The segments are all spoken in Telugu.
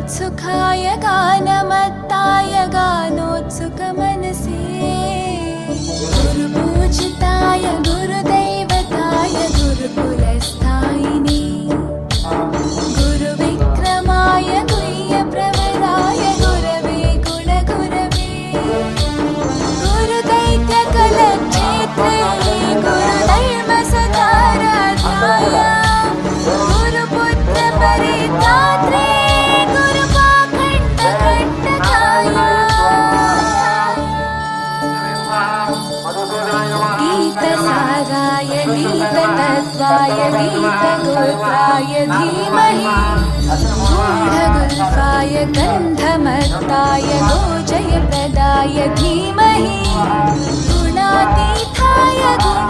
गानोत्सुखाय गानमत्ताय गानोत्सुकमनसे। गुरुपूजिताय गुरुदैवताय गीतगोत्राय धीमहि गूढगुल्फाय गन्धमत्ताय गोजयप्रदाय धीमहि गुणातीताय गुणाधीशाय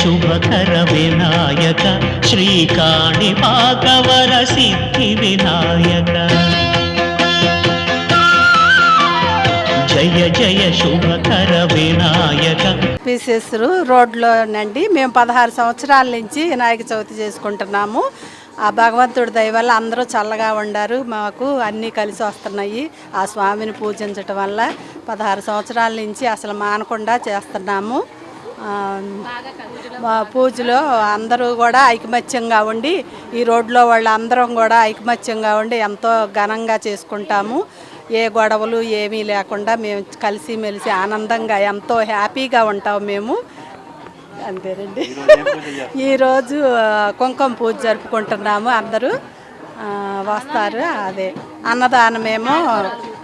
శుభకర వినాయక శ్రీకాణిపాకవర సిద్ధి వినాయక. జయ జయ శుభకర వినాయక పీసెస్ రోడ్లోనండి మేము పదహారు సంవత్సరాల నుంచి వినాయక చవితి చేసుకుంటున్నాము. ఆ భగవంతుడి దయ వల్ల అందరూ చల్లగా ఉండారు. మాకు అన్నీ కలిసి వస్తున్నాయి. ఆ స్వామిని పూజించటం వల్ల పదహారు సంవత్సరాల నుంచి అసలు మానకుండా చేస్తున్నాము. పూజలో అందరూ కూడా ఐకమత్యంగా ఉండి ఈ రోడ్లో వాళ్ళందరం కూడా ఐకమత్యంగా ఉండి ఎంతో ఘనంగా చేసుకుంటాము. ఏ గొడవలు ఏమీ లేకుండా మేము కలిసి మెలిసి ఆనందంగా ఎంతో హ్యాపీగా ఉంటాం మేము. అంతేనండి. ఈరోజు కుంకుమ పూజ జరుపుకుంటున్నాము అందరూ. వస్తారు అదే. అన్నదానమేమో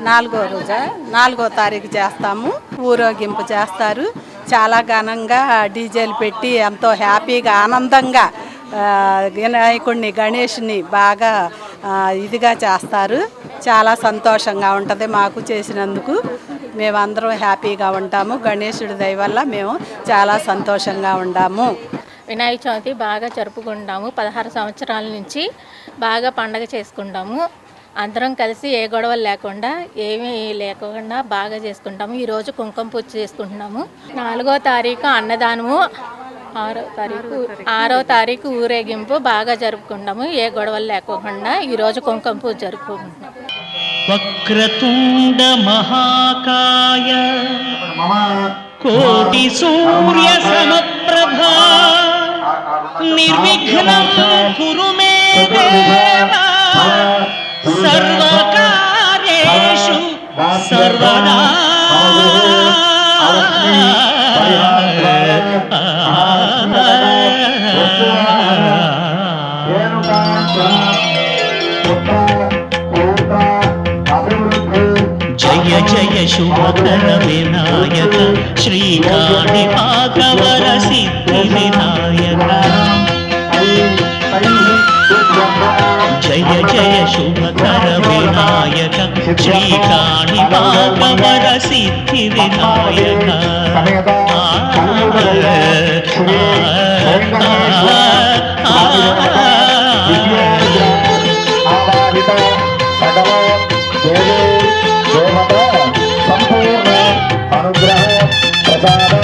నాలుగో రోజా నాలుగో తారీఖు చేస్తాము ఊరేగింపు చేస్తారు. చాలా ఘనంగా డీజేలు పెట్టి ఎంతో హ్యాపీగా ఆనందంగా వినాయకుడిని గణేష్ని బాగా ఇదిగా చేస్తారు. చాలా సంతోషంగా ఉంటుంది మాకు చేసినందుకు. మేమందరం హ్యాపీగా ఉంటాము. గణేశుడి దయ వల్ల మేము చాలా సంతోషంగా ఉంటాము వినాయక చవితి బాగా జరుపుకుంటాము. పదహారు సంవత్సరాల నుంచి బాగా పండగ చేసుకుంటాము. అందరం కలిసి ఏ గొడవలు లేకుండా ఏమీ లేకుండా బాగా చేసుకుంటాము. ఈరోజు కుంకుమ పూజ చేసుకుంటున్నాము. నాలుగో తారీఖు అన్నదానము ఆరో తారీఖు ఆరో తారీఖు ఊరేగింపు బాగా జరుపుకుంటాము. ఏ గొడవలు లేకోకుండా ఈరోజు కుంకుమ పూజ జరుపుకుంటున్నాము. వక్రతుండ మహాకాయ కోటి సూర్య సమప్రభా. నిర్విఘ్నం కురు మే దేవ. సర్వకారేషు సర్వదా. జయ జయ శుభకర వినాయక శ్రీకాళి భాగవర సిద్ధి వినాయక. జయ జయ శుభ వినాయక శ్రీకాళి భాగవర సిద్ధి వినాయక సంపూర్ణ అనుగ్రహ ప్రసాద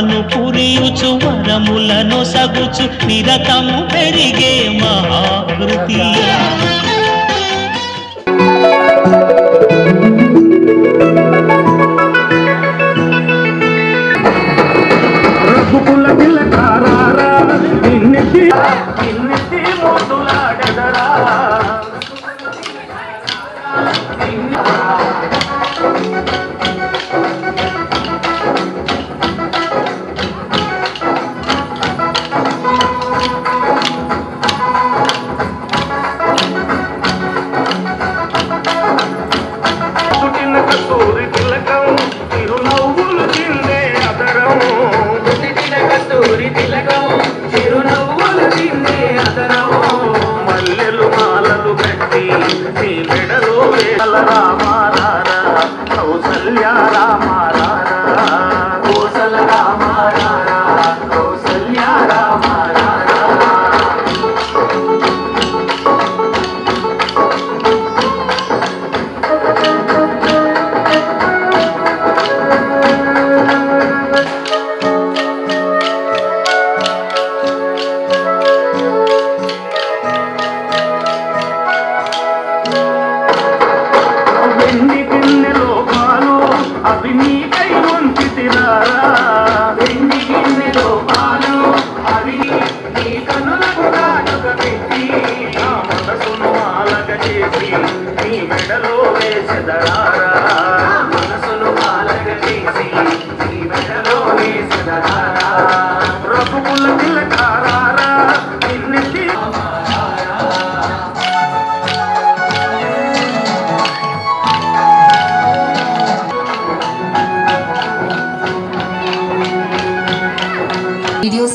కరుణను పురియుచు వరములను సగుచు నిరతము పెరిగే మహాకృతి. రఘుకుల పిల్ల నిన్నెత్తి నిన్నెత్తి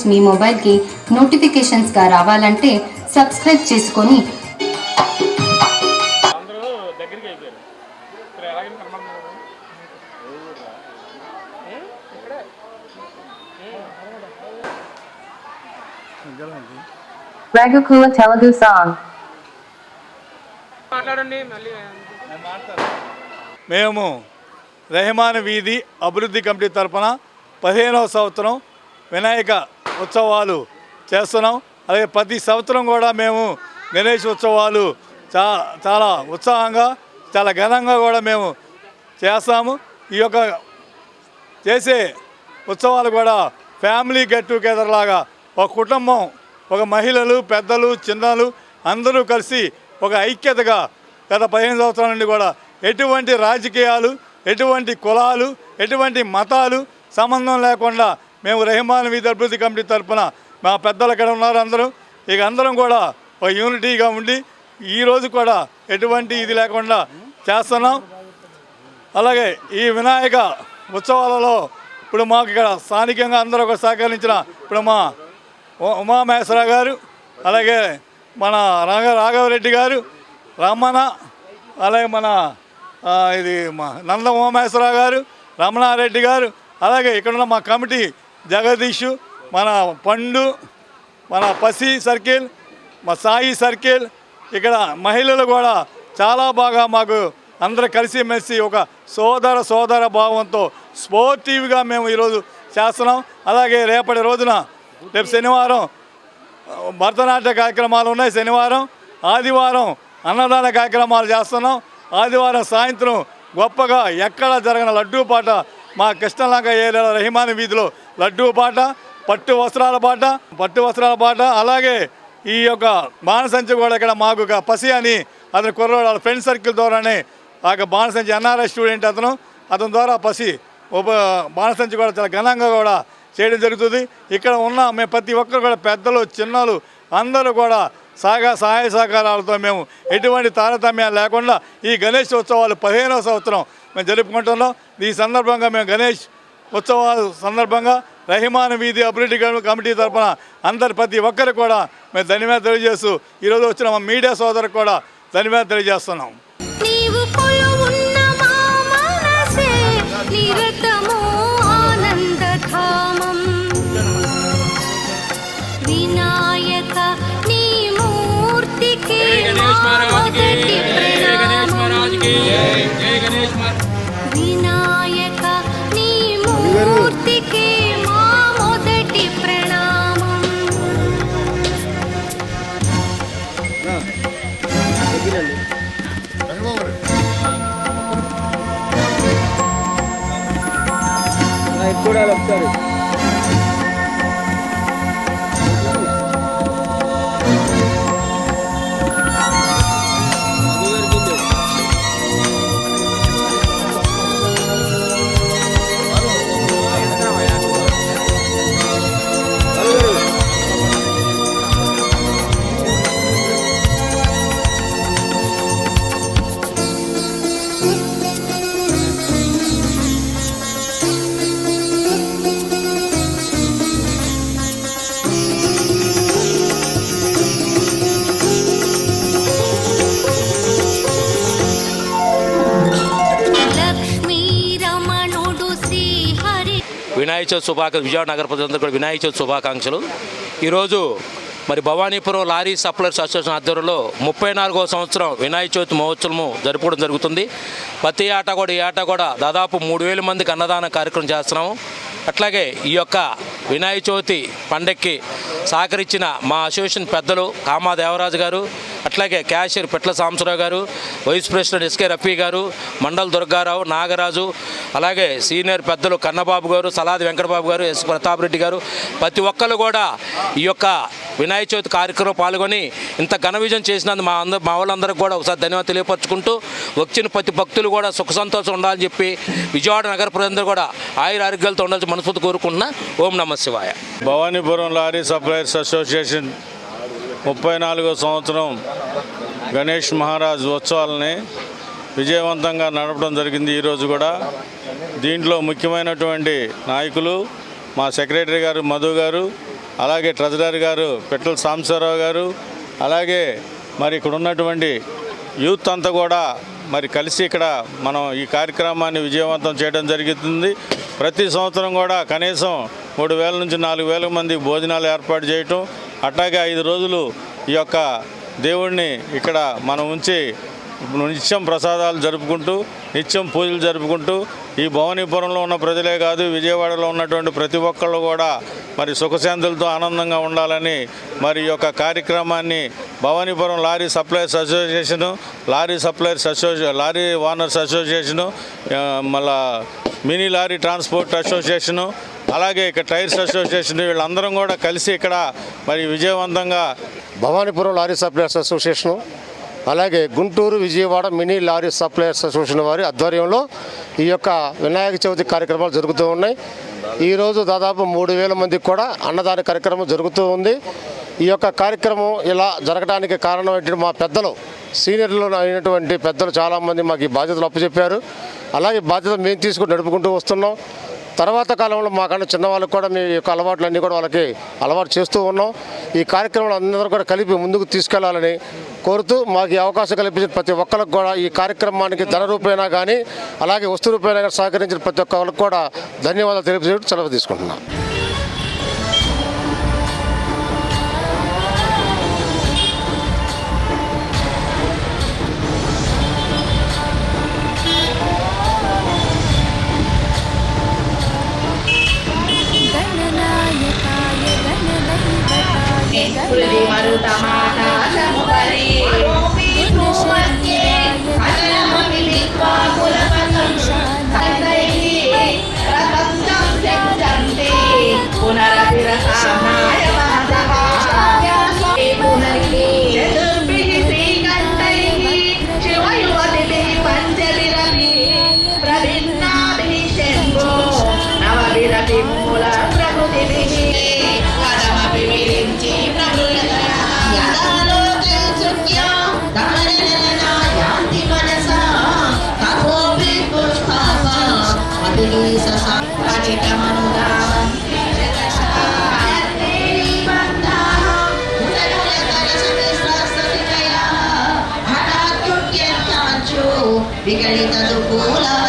మీ మొబైల్కి నోటిఫికేషన్స్గా రావాలంటే సబ్స్క్రైబ్ చేసుకొని Ragukula Telugu song. మేము రెహమాన్ వీధి అభివృద్ధి కమిటీ తరపున పదిహేనవ సంవత్సరం వినాయక ఉత్సవాలు చేస్తున్నాం. అలాగే ప్రతి సంవత్సరం కూడా మేము గణేష్ ఉత్సవాలు చా చాలా ఉత్సాహంగా చాలా ఘనంగా కూడా మేము చేస్తాము. ఈ యొక్క చేసే ఉత్సవాలు కూడా ఫ్యామిలీ గెట్ టుగెదర్ లాగా ఒక కుటుంబం ఒక మహిళలు పెద్దలు చిన్నలు అందరూ కలిసి ఒక ఐక్యతగా గత పదిహేను సంవత్సరాల నుండి కూడా ఎటువంటి రాజకీయాలు ఎటువంటి కులాలు ఎటువంటి మతాలు సంబంధం లేకుండా మేము రెహమాన్ వీధి అభివృద్ధి కమిటీ తరఫున మా పెద్దలు ఇక్కడ ఉన్నారు అందరూ. ఇక అందరం కూడా ఒక యూనిటీగా ఉండి ఈరోజు కూడా ఎటువంటి ఇది లేకుండా చేస్తున్నాం. అలాగే ఈ వినాయక ఉత్సవాలలో ఇప్పుడు మాకు ఇక్కడ స్థానికంగా అందరూ ఒక సహకరించిన ఇప్పుడు మా ఉమామహేశ్వర గారు అలాగే మన రాఘ రాఘవరెడ్డి గారు రమణ అలాగే మన ఇది మా నంద ఉమామహేశ్వర గారు రమణారెడ్డి గారు అలాగే ఇక్కడున్న మా కమిటీ జగదీష్ మన పండు మన పసి సర్కిల్ మా సాయి సర్కిల్ ఇక్కడ మహిళలు కూడా చాలా బాగా మాకు అందరూ కలిసిమెలిసి ఒక సోదర సోదర భావంతో స్పోర్టివ్గా మేము ఈరోజు చేస్తున్నాం. అలాగే రేపటి రోజున రేపు శనివారం భరతనాట్య కార్యక్రమాలు ఉన్నాయి శనివారం. ఆదివారం అన్నదాన కార్యక్రమాలు చేస్తున్నాం. ఆదివారం సాయంత్రం గొప్పగా ఎక్కడ జరగని లడ్డూ పాట మా కృష్ణలంక ఏరియాలో రహిమాని వీధిలో లడ్డూ పాట పట్టు వస్త్రాల పాట పట్టు వస్త్రాల పాట అలాగే ఈ యొక్క బాణసంచి కూడా ఇక్కడ మాకు ఒక పసి అని అతని కుర్రోడు వాళ్ళ ఫ్రెండ్ సర్కిల్ ద్వారానే ఆ యొక్క బాణసంచి ఎన్ఆర్ఎస్ స్టూడెంట్ అతను. అతని ద్వారా పసి ఉప బాణసంచి కూడా చాలా ఘనంగా కూడా చేయడం జరుగుతుంది. ఇక్కడ ఉన్న మేము ప్రతి ఒక్కరు కూడా పెద్దలు చిన్నలు అందరూ కూడా సాగా సహాయ సహకారాలతో మేము ఎటువంటి తారతమ్యాలు లేకుండా ఈ గణేష్ ఉత్సవాలు పదిహేనవ సంవత్సరం మేము జరుపుకుంటున్నాం. ఈ సందర్భంగా మేము గణేష్ ఉత్సవాల సందర్భంగా రహిమాన్ వీధి అభివృద్ధి కమిటీ తరఫున అందరి ప్రతి ఒక్కరు కూడా మేము ధన్యవాదాలు తెలియజేస్తూ ఈరోజు వచ్చిన మా మీడియా సోదరికి కూడా ధన్యవాదాలు తెలియజేస్తున్నాం. 这里 చవితి శుభాకాంక్షలు విజయవాడ నగర ప్రజలందరూ కూడా వినాయక చవితి శుభాకాంక్షలు. ఈరోజు మరి భవానీపురం లారీ సప్లైర్స్ అసోసియేషన్ ఆధ్వర్యంలో ముప్పై నాలుగో సంవత్సరం వినాయక చవితి మహోత్సవము జరుపుకోవడం జరుగుతుంది. ప్రతి ఆట కూడా ఈ ఆట కూడా దాదాపు మూడు వేల మందికి అన్నదాన కార్యక్రమం చేస్తున్నాము. అట్లాగే ఈ యొక్క వినాయక చవితి పండక్కి సహకరించిన మా అసోసియేషన్ పెద్దలు కామా దేవరాజు గారు అట్లాగే క్యాషియర్ పెట్ల సాంబశివరావు గారు వైస్ ప్రెసిడెంట్ ఎస్కే రఫీ గారు మండల్ దుర్గారావు నాగరాజు అలాగే సీనియర్ పెద్దలు కన్నబాబు గారు సలాది వెంకటబాబు గారు ఎస్ ప్రతాప్ రెడ్డి గారు ప్రతి ఒక్కరు కూడా ఈ యొక్క వినాయక చవితి కార్యక్రమం పాల్గొని ఇంత ఘన విజయం చేసినందుకు మా అందరూ మా వాళ్ళందరికీ కూడా ఒకసారి ధన్యవాదాలు తెలియపరచుకుంటూ వచ్చిన ప్రతి భక్తులు కూడా సుఖ సంతోషం ఉండాలని చెప్పి విజయవాడ నగర ప్రజలందరూ కూడా ఆయుర ఆరోగ్యాలతో ఉండాలని మనస్ఫూర్తి కోరుకుంటున్నా. ఓం నమ శివాయ. భవానీపురం లారీ సప్లయర్స్ అసోసియేషన్ ముప్పై నాలుగో సంవత్సరం గణేష్ మహారాజ్ ఉత్సవాలని విజయవంతంగా నడపడం జరిగింది ఈరోజు కూడా. దీంట్లో ముఖ్యమైనటువంటి నాయకులు మా సెక్రటరీ గారు మధు గారు అలాగే ట్రెజరర్ గారు పెట్టల సాంబశివరావు గారు అలాగే మరి ఇక్కడ ఉన్నటువంటి యూత్ అంతా కూడా మరి కలిసి ఇక్కడ మనం ఈ కార్యక్రమాన్ని విజయవంతం చేయడం జరుగుతుంది ప్రతి సంవత్సరం కూడా కనీసం మూడు వేల నుంచి నాలుగు వేల మంది భోజనాలు ఏర్పాటు చేయటం అట్లాగే ఐదు రోజులు ఈ యొక్క దేవుణ్ణి ఇక్కడ మనం ఉంచి నిత్యం ప్రసాదాలు జరుపుకుంటూ నిత్యం పూజలు జరుపుకుంటూ ఈ భవానీపురంలో ఉన్న ప్రజలే కాదు విజయవాడలో ఉన్నటువంటి ప్రతి ఒక్కళ్ళు కూడా మరి సుఖశాంతులతో ఆనందంగా ఉండాలని మరి ఈ యొక్క కార్యక్రమాన్ని Bhavanipuram lorry suppliers association lorry suppliers association lorry owners association మళ్ళా మినీ లారీ ట్రాన్స్పోర్ట్ అసోసియేషను అలాగే ఇక్కడ టైర్స్ అసోసియేషన్ వీళ్ళందరం కూడా కలిసి ఇక్కడ మరి విజయవంతంగా భవానీపురం లారీ సప్లయర్స్ అసోసియేషను అలాగే Guntur Vijayawada mini lorry suppliers association వారి ఆధ్వర్యంలో ఈ యొక్క వినాయక చవితి కార్యక్రమాలు జరుగుతూ ఉన్నాయి. ఈరోజు దాదాపు మూడు వేల మందికి కూడా అన్నదాన కార్యక్రమం జరుగుతూ ఉంది. ఈ యొక్క కార్యక్రమం ఇలా జరగడానికి కారణం ఏంటంటే మా పెద్దలు సీనియర్లు అయినటువంటి పెద్దలు చాలామంది మాకు ఈ బాధ్యతలు అప్పచెప్పారు. అలాగే బాధ్యత మేము తీసుకుని నడుపుకుంటూ వస్తున్నాం. తర్వాత కాలంలో మాకన్నా చిన్న వాళ్ళకి కూడా మీ యొక్క అలవాట్లన్నీ కూడా వాళ్ళకి అలవాటు చేస్తూ ఉన్నాం. ఈ కార్యక్రమంలో అందరూ కూడా కలిపి ముందుకు తీసుకెళ్ళాలని కోరుతూ మాకు ఈ అవకాశం కల్పించిన ప్రతి ఒక్కరికి కూడా ఈ కార్యక్రమానికి ధన రూపేనా కానీ అలాగే వస్తు రూపేనా కానీ సహకరించిన ప్రతి ఒక్కరికి కూడా ధన్యవాదాలు తెలియజేయడం సెలవు తీసుకుంటున్నాం. করে వికలిత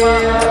అలాగే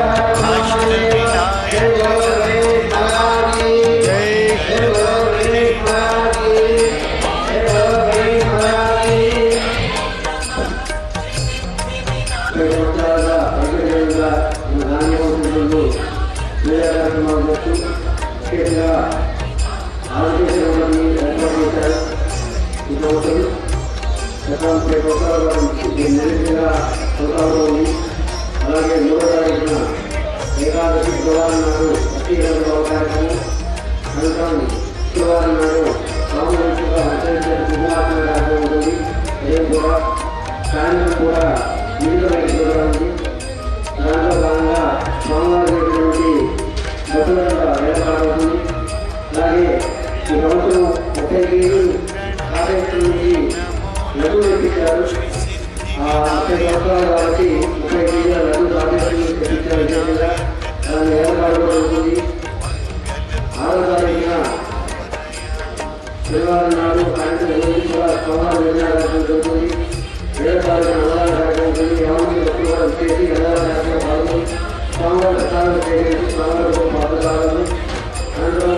ఈ సంవత్సరం ముప్పై కేజీ కాలేజీ నుంచి లడ్డు తెప్పించారు ఆ ముప్పై సంవత్సరాలు కాబట్టి ముప్పై కేజీల లడ్డు కాలేజీ నుంచి తెప్పించారు విజయంగా దాని ఏర్పాటు కూడా ఉంటుంది ఆరో తారీఖున శనివారం నాడు సాయంత్రం ఎనిమిది కూడా సోమవారం నిర్ణయ కార్యక్రమం జరుగుతుంది ఏడో తారీఖున అన్నదాన కార్యక్రమం ఉంటుంది ఎవరికి భక్తులు కూడా వచ్చేసి అన్నదాన కార్యక్రమం పాల్గొని సోమవారం ప్రసాదం చేసి సోమవారం పాల్గొనాలని అనంతరం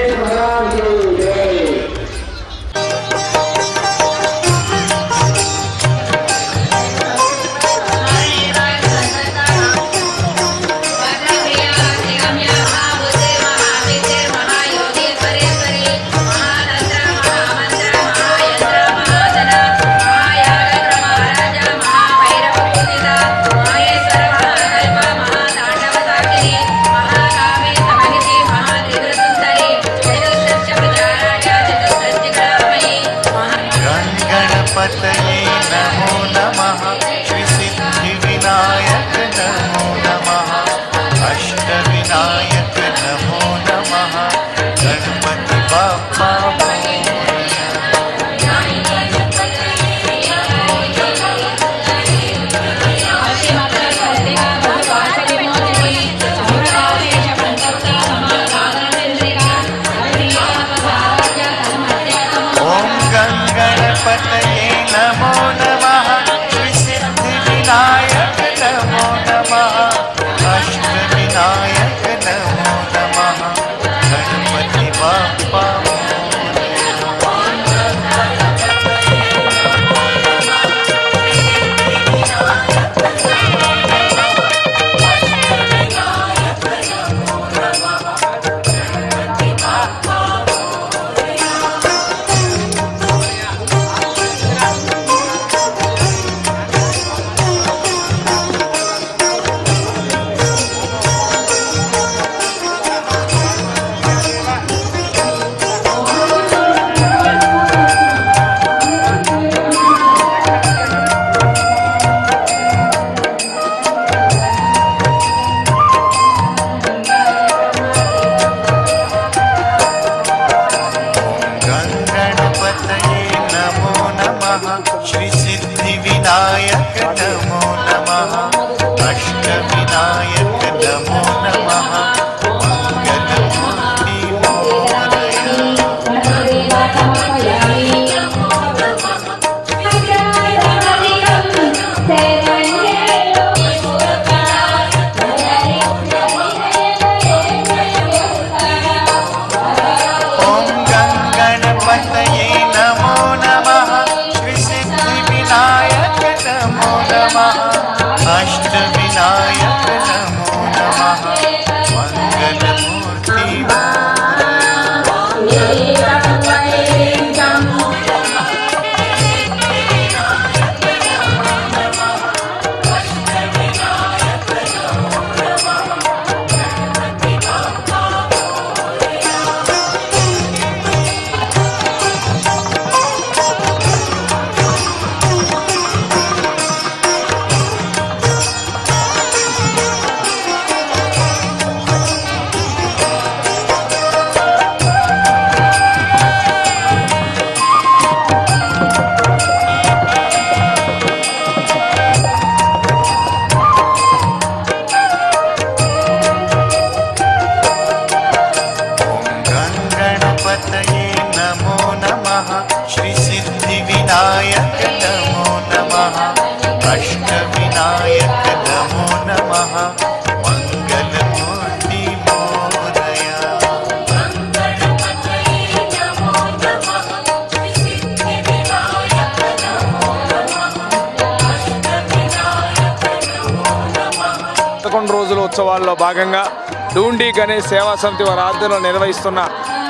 సేవా సమితి వారి ఆధ్వర్యంలో నిర్వహిస్తున్న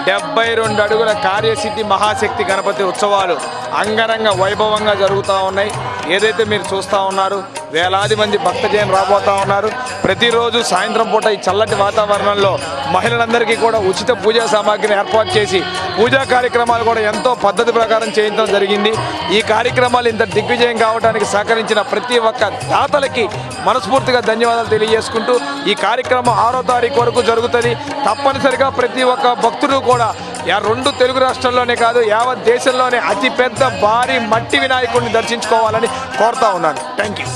డెబ్బై రెండు అడుగుల కార్యసిద్ధి మహాశక్తి గణపతి ఉత్సవాలు అంగరంగ వైభవంగా జరుగుతూ ఉన్నాయి. ఏదైతే మీరు చూస్తూ ఉన్నారు వేలాది మంది భక్తజయం రాబోతూ ఉన్నారు. ప్రతిరోజు సాయంత్రం పూట ఈ చల్లటి వాతావరణంలో మహిళలందరికీ కూడా ఉచిత పూజా సామాగ్రిని ఏర్పాటు చేసి పూజా కార్యక్రమాలు కూడా ఎంతో పద్ధతి ప్రకారం చేయించడం జరిగింది. ఈ కార్యక్రమాలు ఇంత దిగ్విజయం కావడానికి సహకరించిన ప్రతి ఒక్క దాతలకి మనస్ఫూర్తిగా ధన్యవాదాలు తెలియజేసుకుంటూ ఈ కార్యక్రమం ఆరో తారీఖు వరకు జరుగుతుంది. తప్పనిసరిగా ప్రతి ఒక్క భక్తుడు కూడా యా రెండు తెలుగు రాష్ట్రాల్లోనే కాదు యావత్ దేశంలోనే అతిపెద్ద భారీ మట్టి వినాయకుడిని దర్శించుకోవాలని కోరుతా ఉన్నాను. Thank you